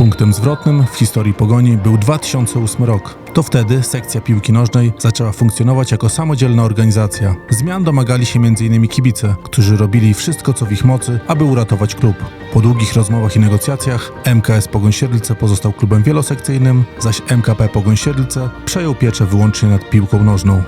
Punktem zwrotnym w historii Pogoni był 2008 rok. To wtedy sekcja piłki nożnej zaczęła funkcjonować jako samodzielna organizacja. Zmian domagali się m.in. kibice, którzy robili wszystko co w ich mocy, aby uratować klub. Po długich rozmowach i negocjacjach MKS Pogoń Siedlce pozostał klubem wielosekcyjnym, zaś MKP Pogoń Siedlce przejął pieczę wyłącznie nad piłką nożną.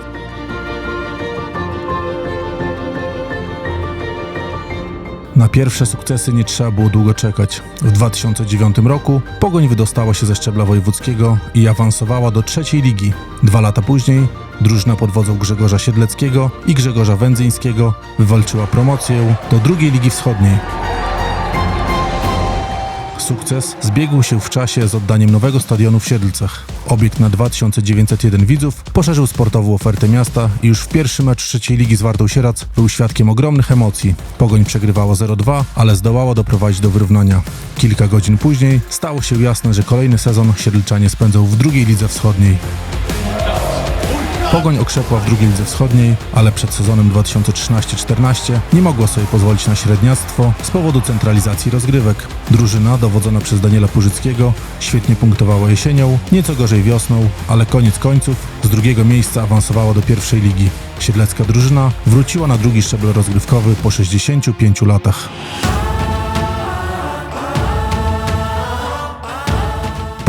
Pierwsze sukcesy nie trzeba było długo czekać. W 2009 roku Pogoń wydostała się ze szczebla wojewódzkiego i awansowała do trzeciej ligi. Dwa lata później drużyna pod wodzą Grzegorza Siedleckiego i Grzegorza Wędzyńskiego wywalczyła promocję do drugiej ligi wschodniej. Sukces zbiegł się w czasie z oddaniem nowego stadionu w Siedlcach. Obiekt na 2901 widzów poszerzył sportową ofertę miasta i już w pierwszym meczu trzeciej ligi z Wartą Sierac był świadkiem ogromnych emocji. Pogoń przegrywała 0-2, ale zdołała doprowadzić do wyrównania. Kilka godzin później stało się jasne, że kolejny sezon Siedlczanie spędzą w drugiej lidze wschodniej. Pogoń okrzepła w drugiej lidze wschodniej, ale przed sezonem 2013-14 nie mogła sobie pozwolić na średniactwo z powodu centralizacji rozgrywek. Drużyna, dowodzona przez Daniela Purzyckiego, świetnie punktowała jesienią, nieco gorzej wiosną, ale koniec końców z drugiego miejsca awansowała do pierwszej ligi. Siedlecka drużyna wróciła na drugi szczebel rozgrywkowy po 65 latach.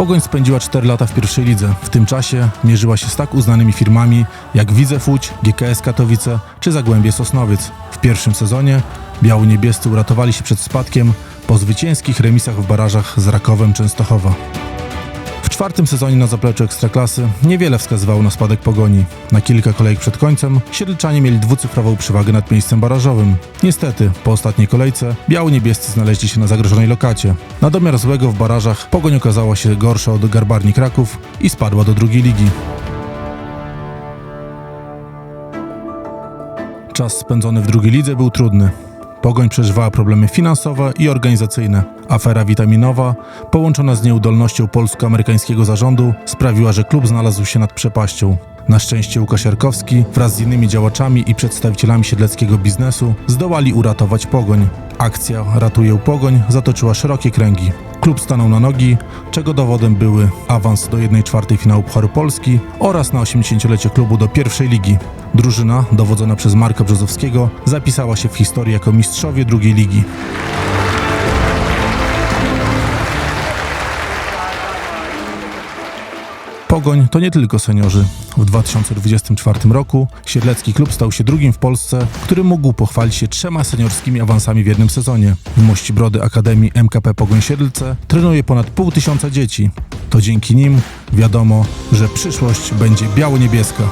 Pogoń spędziła 4 lata w pierwszej lidze. W tym czasie mierzyła się z tak uznanymi firmami jak Widzew Łódź, GKS Katowice czy Zagłębie Sosnowiec. W pierwszym sezonie biało-niebiescy uratowali się przed spadkiem po zwycięskich remisach w barażach z Rakowem Częstochowa. Czwartym sezonie na zapleczu Ekstraklasy niewiele wskazywało na spadek Pogoni. Na kilka kolejek przed końcem Siedlczanie mieli dwucyfrową przewagę nad miejscem barażowym. Niestety, po ostatniej kolejce biało-niebiescy znaleźli się na zagrożonej lokacie. Na domiar złego w barażach Pogoń okazała się gorsza od Garbarni Kraków i spadła do drugiej ligi. Czas spędzony w drugiej lidze był trudny. Pogoń przeżywała problemy finansowe i organizacyjne. Afera witaminowa, połączona z nieudolnością polsko-amerykańskiego zarządu, sprawiła, że klub znalazł się nad przepaścią. Na szczęście Łukasz Jarkowski wraz z innymi działaczami i przedstawicielami siedleckiego biznesu zdołali uratować Pogoń. Akcja Ratuję Pogoń zatoczyła szerokie kręgi. Klub stanął na nogi, czego dowodem były awans do 1-4 finału Pucharu Polski oraz na 80-lecie klubu do pierwszej ligi. Drużyna, dowodzona przez Marka Brzozowskiego, zapisała się w historii jako mistrzowie drugiej ligi. Pogoń to nie tylko seniorzy. W 2024 roku Siedlecki Klub stał się drugim w Polsce, który mógł pochwalić się trzema seniorskimi awansami w jednym sezonie. W Mościbrody Akademii MKP Pogoń Siedlce trenuje ponad pół tysiąca dzieci. To dzięki nim wiadomo, że przyszłość będzie biało-niebieska.